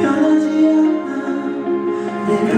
변하지 않아. 내